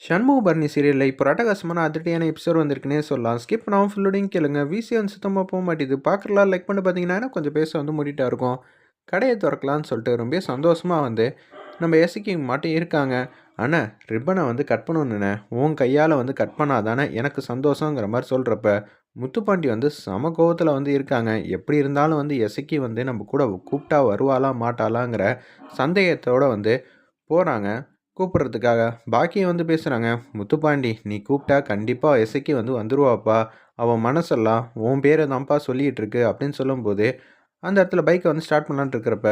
சண்முகபரணி சீரியலில் இப்போ ரட்டகாசமான அதிரடியான எபிசோட் வந்திருக்குன்னே சொல்லலாம். ஸ்கிப் பண்ணாமல் ஃபுல்லோடையும் கேளுங்க. விசி வந்து சுத்தமாக போக மாட்டேது பார்க்கலாம் லைக் பண்ணி பார்த்தீங்கன்னா கொஞ்சம் பேச வந்து மூடிட்டா இருக்கும். கடையை திறக்கலான்னு சொல்லிட்டு ரொம்ப சந்தோஷமாக வந்து நம்ம எசிக்கிங் மட்டும் இருக்காங்க. ஆனால் ரிப்பனை வந்து கட் பண்ணணுண்ணே உன் கையால் வந்து கட் பண்ணாதானே எனக்கு சந்தோஷங்கிற மாதிரி சொல்கிறப்ப முத்துப்பாண்டி வந்து சம கோவத்தில் வந்து இருக்காங்க. எப்படி இருந்தாலும் வந்து எசக்கி வந்து நம்ம கூட கூப்பிட்டா வருவாளா மாட்டாளாங்கிற சந்தேகத்தோடு வந்து போகிறாங்க கூப்பிட்றதுக்காக. பாக்கியம் வந்து பேசுகிறாங்க முத்துப்பாண்டி நீ கூப்பிட்டா கண்டிப்பாக எசைக்கு வந்து வந்துருவாப்பா. அவன் மனசெல்லாம் உன் பேரை தான்ப்பா சொல்லிகிட்டு இருக்கு அப்படின்னு சொல்லும்போது அந்த இடத்துல பைக்கை வந்து ஸ்டார்ட் பண்ணலான்ட்டு இருக்கிறப்ப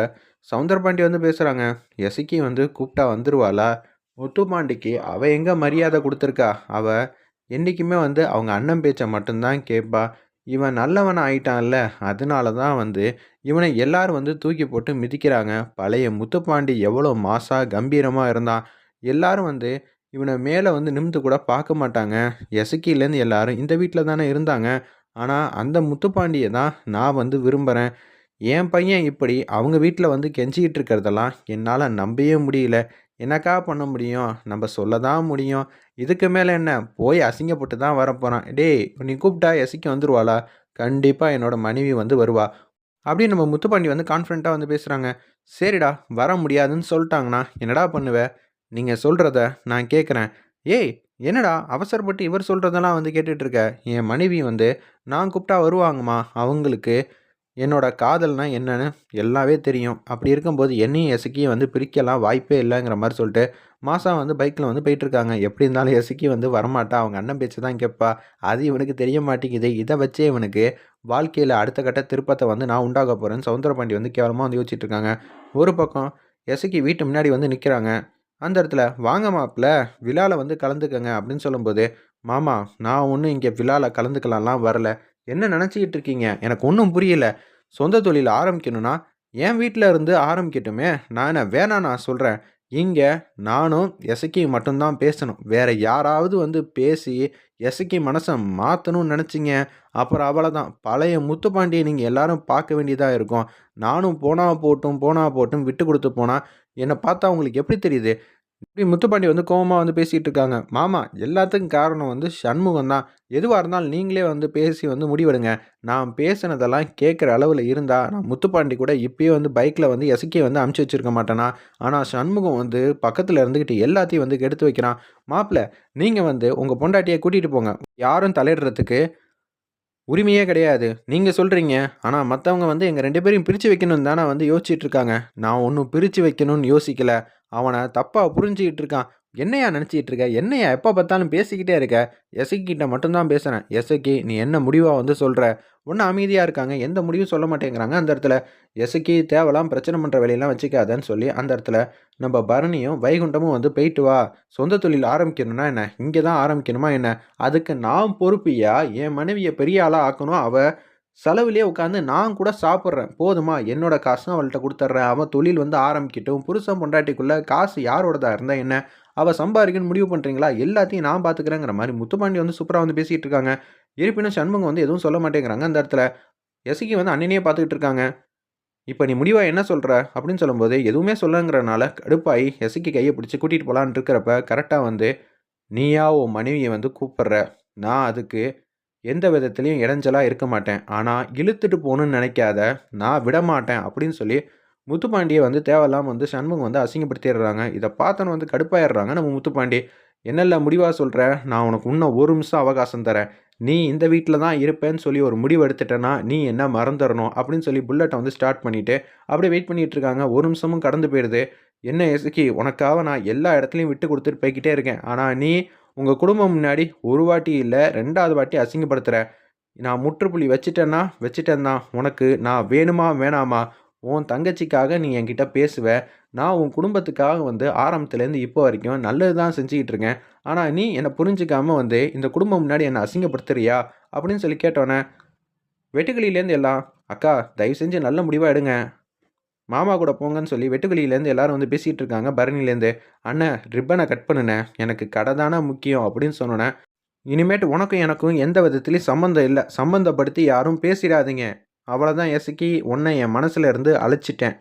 சவுந்தரபாண்டி வந்து பேசுகிறாங்க எசைக்கு வந்து கூப்பிட்டா வந்துருவாளா? முத்துப்பாண்டிக்கு அவள் எங்கே மரியாதை கொடுத்துருக்கா? அவள் என்றைக்குமே வந்து அவங்க அண்ணன் பேச்சை மட்டும்தான் கேட்பா. இவன் நல்லவன் ஆயிட்டான்ல அதனால தான் வந்து இவனை எல்லாரும் வந்து தூக்கி போட்டு மிதிக்கிறாங்க. பழைய முத்துப்பாண்டி எவ்வளோ மாசாக கம்பீரமாக இருந்தான். எல்லாரும் வந்து இவனை மேலே வந்து நிமிந்து கூட பார்க்க மாட்டாங்க. எசக்கிலேருந்து எல்லாரும் இந்த வீட்டில் தானே இருந்தாங்க. ஆனால் அந்த முத்துப்பாண்டியை தான் நான் வந்து விரும்புகிறேன் என் பையன் இப்படி அவங்க வீட்டில் வந்து கெஞ்சிக்கிட்டு இருக்கிறதெல்லாம் என்னால் நம்பவே முடியல. என்னக்கா பண்ண முடியும்? நம்ம சொல்ல தான் முடியும். இதுக்கு மேலே என்ன? போய் அசிங்கப்பட்டு தான் வரப்போகிறான் டேய் நீ கூப்பிட்டா எசிக்க வந்துருவாளா? கண்டிப்பாக என்னோட மனைவி வந்து வருவா. அப்படின்னு நம்ம முத்துப்பாண்டி வந்து கான்ஃபிடண்ட்டாக வந்து பேசுகிறாங்க சரிடா வர முடியாதுன்னு சொல்லிட்டாங்கண்ணா. என்னடா பண்ணுவேன் நீங்கள் சொல்கிறத நான் கேட்குறேன் ஏய் என்னடா அவசரப்பட்டு இவர் சொல்கிறதெல்லாம் வந்து கேட்டுட்ருக்க என் மனைவி வந்து நான் கூப்பிட்டா வருவாங்கம்மா அவங்களுக்கு. என்னோட காதல்னா என்னன்னு எல்லாமே தெரியும். அப்படி இருக்கும்போது என்னையும் எசுக்கியும் வந்து பிரிக்கலாம் வாய்ப்பே இல்லைங்கிற மாதிரி சொல்லிட்டு மாதம் வந்து பைக்கில் வந்து போயிட்டுருக்காங்க. எப்படி இருந்தாலும் எசக்கி வந்து வரமாட்டா. அவங்க அண்ணன் பேச்சு தான் கேட்பா. அது இவனுக்கு தெரிய மாட்டேங்குது. இதை வச்சே இவனுக்கு வாழ்க்கையில் அடுத்த கட்ட திருப்பத்தை வந்து நான் உண்டாக போகிறேன்னு சவுந்தரபாண்டி வந்து கேவலமாக வந்து யோசிச்சுட்டு இருக்காங்க ஒரு பக்கம் எசக்கி வீட்டு முன்னாடி வந்து நிற்கிறாங்க அந்த இடத்துல வாங்க மாப்பிள்ள விழாவில் வந்து கலந்துக்கங்க. அப்படின்னு சொல்லும்போது மாமா நான் ஒன்றும் இங்கே விழாவில் கலந்துக்கலாம்லாம் வரல. என்ன நினச்சிக்கிட்டு இருக்கீங்க? எனக்கு ஒன்றும் புரியல. சொந்த தொழில் ஆரம்பிக்கணும்னா என் வீட்டில் இருந்து ஆரம்பிக்கட்டுமே. நான் என்ன வேணாம் நான் சொல்கிறேன் இங்கே நானும் எசக்கி மட்டும்தான் பேசணும். வேறு யாராவது வந்து பேசி எசக்கி மனசை மாற்றணும்னு நினச்சிங்க. அப்புறம் அவ்வளோதான் தான் பழைய முத்துப்பாண்டியை நீங்கள் எல்லாரும் பார்க்க வேண்டியதாக இருக்கும். நானும் போனால் போட்டும் போனா போட்டும் விட்டு கொடுத்து போனால் என்னை பார்த்தா உங்களுக்கு எப்படி தெரியுது? இப்படி முத்துப்பாண்டி வந்து கோபமாக வந்து பேசிகிட்டு இருக்காங்க மாமா எல்லாத்துக்கும் காரணம் வந்து சண்முகம் தான் எதுவாக இருந்தாலும் நீங்களே வந்து பேசி வந்து முடிவெடுங்க. நான் பேசினதெல்லாம் கேட்குற அளவில் இருந்தால் நான் முத்துப்பாண்டி கூட இப்போயே வந்து பைக்கில் வந்து எசக்கியை வந்து அமுச்சு வச்சுருக்க மாட்டேனா? ஆனால் சண்முகம் வந்து பக்கத்தில் இருந்துக்கிட்டு எல்லாத்தையும் வந்து கெடுத்து வைக்கிறான். மாப்பிள்ள நீங்கள் வந்து உங்கள் பொண்டாட்டியை கூட்டிகிட்டு போங்க. யாரும் தலையிடுறதுக்கு உரிமையே கிடையாது. நீங்கள் சொல்கிறீங்க ஆனால் மற்றவங்க வந்து எங்கள் ரெண்டு பேரையும் பிரித்து வைக்கணும்னு தானே வந்து யோசிச்சுட்டு இருக்காங்க. நான் ஒன்றும் பிரித்து வைக்கணும்னு யோசிக்கலை. அவனை தப்பாக புரிஞ்சுக்கிட்டு இருக்கான். என்னையா நினச்சிக்கிட்டு இருக்க? என்னையா? எப்போ பார்த்தாலும் பேசிக்கிட்டே இருக்க? எசக்கிட்ட மட்டும்தான் பேசுகிறேன் எசக்கி நீ என்ன முடிவாக வந்து சொல்கிற ஒன்றும் அமைதியாக இருக்காங்க. எந்த முடிவும் சொல்ல மாட்டேங்கிறாங்க. அந்த இடத்துல எசக்கி தேவலாம் பிரச்சனை பண்ணுற வேலையெல்லாம் வச்சுக்காதன்னு சொல்லி அந்த இடத்துல நம்ம பரணியும் வைகுண்டமும் வந்து போயிட்டு வா. சொந்த தொழில் ஆரம்பிக்கணும்னா என்ன? இங்கே தான் ஆரம்பிக்கணுமா என்ன? அதுக்கு நான் பொறுப்பியா என் மனைவியை பெரிய ஆளாக ஆக்கணும். அவள் செலவுலேயே உட்காந்து நான் கூட சாப்பிட்றேன். போதுமா? என்னோட காசும் அவள்கிட்ட கொடுத்துட்றேன் அவன் தொழில் வந்து ஆரம்பிக்கட்டும். புருஷன் பொண்டாட்டிக்குள்ளே காசு யாரோடதா இருந்தால் என்ன? அவள் சம்பாதிக்கணும்னு முடிவு பண்ணுறீங்களா எல்லாத்தையும் நான் பார்த்துக்கிறேங்கிற மாதிரி முத்துப்பாண்டி வந்து சூப்பராக வந்து பேசிகிட்டு இருக்காங்க. இருப்பினும் சண்முகம் வந்து எதுவும் சொல்ல மாட்டேங்கிறாங்க அந்த இடத்துல. எசிக்கு வந்து அண்ணனையே பார்த்துக்கிட்டு இருக்காங்க. இப்போ நீ முடிவாக என்ன சொல்கிற அப்படின்னு சொல்லும்போது எதுவுமே சொல்லங்கிறனால கடுப்பாகி எசிக்கு கையை பிடிச்சி கூட்டிகிட்டு போகலான்னு இருக்கிறப்ப கரெக்டாக வந்து நீயா உன் மனைவியை வந்து கூப்பிட்ற. நான் அதுக்கு எந்த விதத்துலேயும் இடைஞ்சலாக இருக்க மாட்டேன். ஆனால் இழுத்துட்டு போகணுன்னு நினைக்காத நான் விட மாட்டேன் அப்படின்னு சொல்லி முத்துப்பாண்டியை வந்து தேவையில்லாமல் வந்து சண்முகம் வந்து அசிங்கப்படுத்திடுறாங்க. இதை பார்த்தோன்னு வந்து கடுப்பாயிடுறாங்க. நம்ம முத்துப்பாண்டி என்னெல்ல முடிவாக சொல்கிற நான் உனக்கு இன்னும் ஒரு நிமிஷம் அவகாசம் தரேன். நீ இந்த வீட்டில் தான் இருப்பேன்னு சொல்லி ஒரு முடிவு எடுத்துட்டேன்னா நீ என்ன மறந்துடணும்? அப்படின்னு சொல்லி புல்லட்டை வந்து ஸ்டார்ட் பண்ணிவிட்டு அப்படியே வெயிட் பண்ணிகிட்டு இருக்காங்க. ஒரு நிமிஷமும் கடந்து போயிடுது. என்ன எசுக்கி உனக்காக நான் எல்லா இடத்துலையும் விட்டு கொடுத்துட்டு போய்கிட்டே இருக்கேன். ஆனால் நீ உங்கள் குடும்பம் முன்னாடி ஒரு வாட்டி இல்லை ரெண்டாவது வாட்டி அசிங்கப்படுத்துகிறேன் நான் முற்றுப்புள்ளி வச்சுட்டேன்னா வச்சுட்டேன்னா உனக்கு நான் வேணுமா வேணாமா? உன் தங்கச்சிக்காக நீ என்கிட்ட பேசுவ. நான் உன் குடும்பத்துக்காக வந்து ஆரம்பத்துலேருந்து இப்போ வரைக்கும் நல்லது தான் செஞ்சுக்கிட்டு இருக்கேன். ஆனால் நீ என்னை புரிஞ்சிக்காமல் வந்து இந்த குடும்பம் முன்னாடி என்னை அசிங்கப்படுத்துறியா? அப்படின்னு சொல்லி கேட்டோன்னே வெட்டுக்கிளிலேருந்து எல்லாம் அக்கா தயவு செஞ்சு நல்ல முடிவாக எடுங்க. மாமா கூட போங்கன்னு சொல்லி வெட்டுக்கிளியிலேருந்து எல்லாரும் வந்து பேசிகிட்டு இருக்காங்க பரணிலேருந்து அண்ணன் ரிப்பனை கட் பண்ணுனேன் எனக்கு கடை தானே முக்கியம் அப்படின்னு சொன்னோன்னே இனிமேட்டு உனக்கும் எனக்கும் எந்த விதத்துலேயும் சம்மந்தம் இல்லை. சம்மந்தப்படுத்தி யாரும் பேசிடாதீங்க. அவ்வளோதான் எசுக்கி உன்னை என் மனசில் இருந்து அழைச்சிட்டேன்.